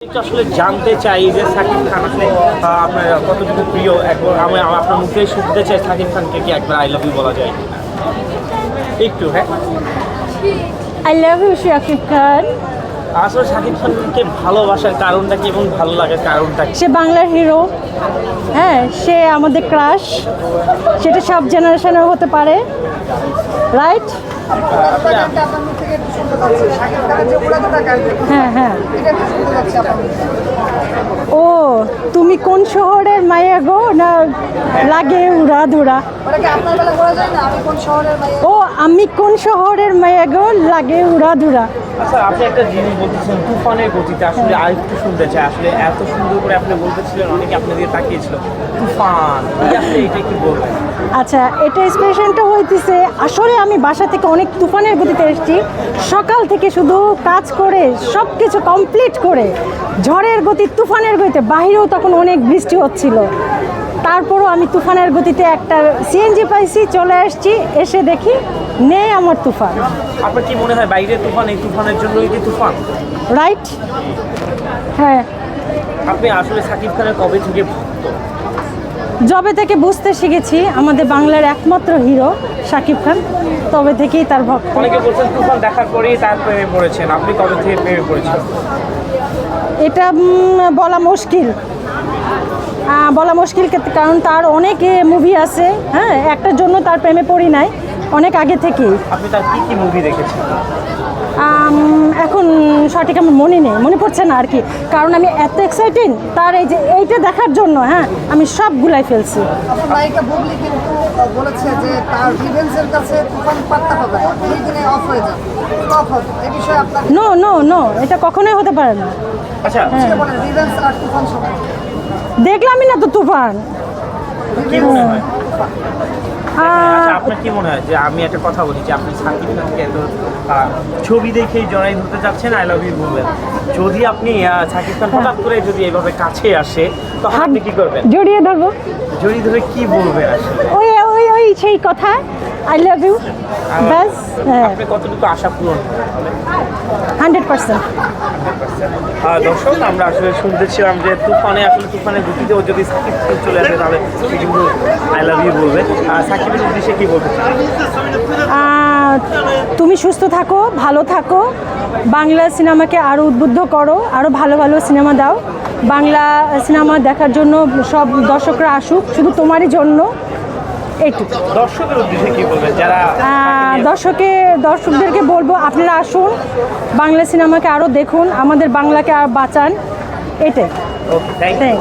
আসলে জানতে চাই যে সাকিব খান আসলে আপনার কতটুকু প্রিয়? একবার আমি আপনার মুখে শুনতে চাই সাকিব খানকে কি একবার আই লাভ ইউ বলা যায় একটু হ্যাঁ। I love you Shakib Khan. আসলে সাকিব খানকে ভালোবাসার কারণটা কি এবং ভালো লাগার কারণটা সে বাংলার হিরো। হ্যাঁ সে আমাদের ক্রাশ। সেটা সব জেনারেশনেও হতে পারে। রাইট শাকিব হ্যাঁ হ্যাঁ। ও, তুমি কোন শহরের মায়া গো? না লাগে উড়া ধুরা ওটা কি আপনার বেলা করা যায় না? আমি কোন শহরের মাইয়া ও আমি কোন শহরের মায়া গো? লাগে উড়া ধুরা আচ্ছা আপনি একটা জিনিস বলতেছেন তুফানের গতিতে। আসলে আরেকটু শুনতে চাই। আসলে এত সুন্দর করে আপনি বলতেছিলেন অনেকে আপনার দিকে তাকিয়েছিল। তুফান এটা কি বলবেন? আচ্ছা এটা স্পেশালটা হইতেছে আসলে আমি বাসা থেকে অনেক তুফানের গতিতে এসেছি। সকাল থেকে শুধু কাজ করে সব কিছু কমপ্লিট করে ঝড়ের গতি তুফানের গতিতে। বাহিরেও তখন অনেক বৃষ্টি হচ্ছিল। তারপরও আমি তুফানের গতিতে একটা সিএনজি পাইছি চলে আসছি এসে দেখি নেই আমার তুফান। আপনার কি মনে হয় বাইরে তুফান এই তুফানের জন্যই কি তুফান? রাইট হ্যাঁ। আপনি আসলে সাকিব খানের কবে থেকে ভক্ত যবে থেকে বুঝতে শিখেছি আমাদের বাংলার একমাত্র হিরো শাকিব খান তবে থেকেই তার ভক্ত। অনেকে বলছেন তুফান দেখার পরেই তার প্রেমে পড়েছেন আপনি কবে থেকে প্রেমে পড়েছেন? এটা বলা মুশকিল। বলা মুশকিল কারণ তার অনেক মুভি আছে হ্যাঁ? একটার জন্য তার প্রেমে পড়ি নাই অনেক আগে থেকেই। আপনি তার কি কি মুভি দেখেছেন? এখন সঠিক আমার মনে নেই মনে পড়ছে না আর কি। কারণ আমি এত এক্সাইটিং তার এই যে এইটা দেখার জন্য হ্যাঁ আমি সব গুলাই ফেলছি। আপনার নায়িকা বুবলি কিন্তু আহ, বলেছে যে তার রিভেন্সের কাছে পাত্তা পাবে না। দুই দিনে অফ হয়ে যাবে। অফ হবে। এই বিষয়ে আপনার নো নো নো এটা কখনোই হতে পারে না। আচ্ছা। সম্পর্কে দেখলামই না তো তুফান। কি মনে হয়? আচ্ছা আপনার কি মনে হয় যে আমি একটা কথা বলি যে আপনি সাকিব খানকে এত ছবি দেখেই জড়াই ধরতে যাচ্ছেন আই লাভ ইউ বলবেন। যদি আপনি আহ, সাকিব খান হঠাৎ করে যদি এভাবে কাছে আসে তখন আপনি কি করবেন? জড়িয়ে ধরবো। জড়িয়ে ধরে কি বলবেন আসলে? ওই ওই ওই সেই কথা আই লাভ ইউ ব্যাস হ্যাঁ। আপনি কতটুকু আশা পূরণ হবে হান্ড্রেড পার্সেন্ট। দর্শক, আমরা আসলে শুনতেছিলাম যে তুফানে, আসলে তুফানের গতিতেও যদি সাকিব চলে আসে, তাহলে কিন্তু আই লাভ ইউ বলবে। আর সাকিবের উদ্দেশ্যে কি বলতে তুমি সুস্থ থাকো, ভালো থাকো, বাংলা সিনেমাকে আরও উদ্বুদ্ধ করো আরও ভালো ভালো সিনেমা দাও। বাংলা সিনেমা দেখার জন্য সব দর্শকরা আসুক, শুধু তোমারই জন্য। এইটুকু দর্শকের উদ্দেশ্যে কি বলবেন? যারা দর্শকে দর্শকদেরকে বলব আপনারা আসুন বাংলা সিনেমাকে আরও দেখুন আমাদের বাংলাকে আর বাঁচান। এটাই। থ্যাংক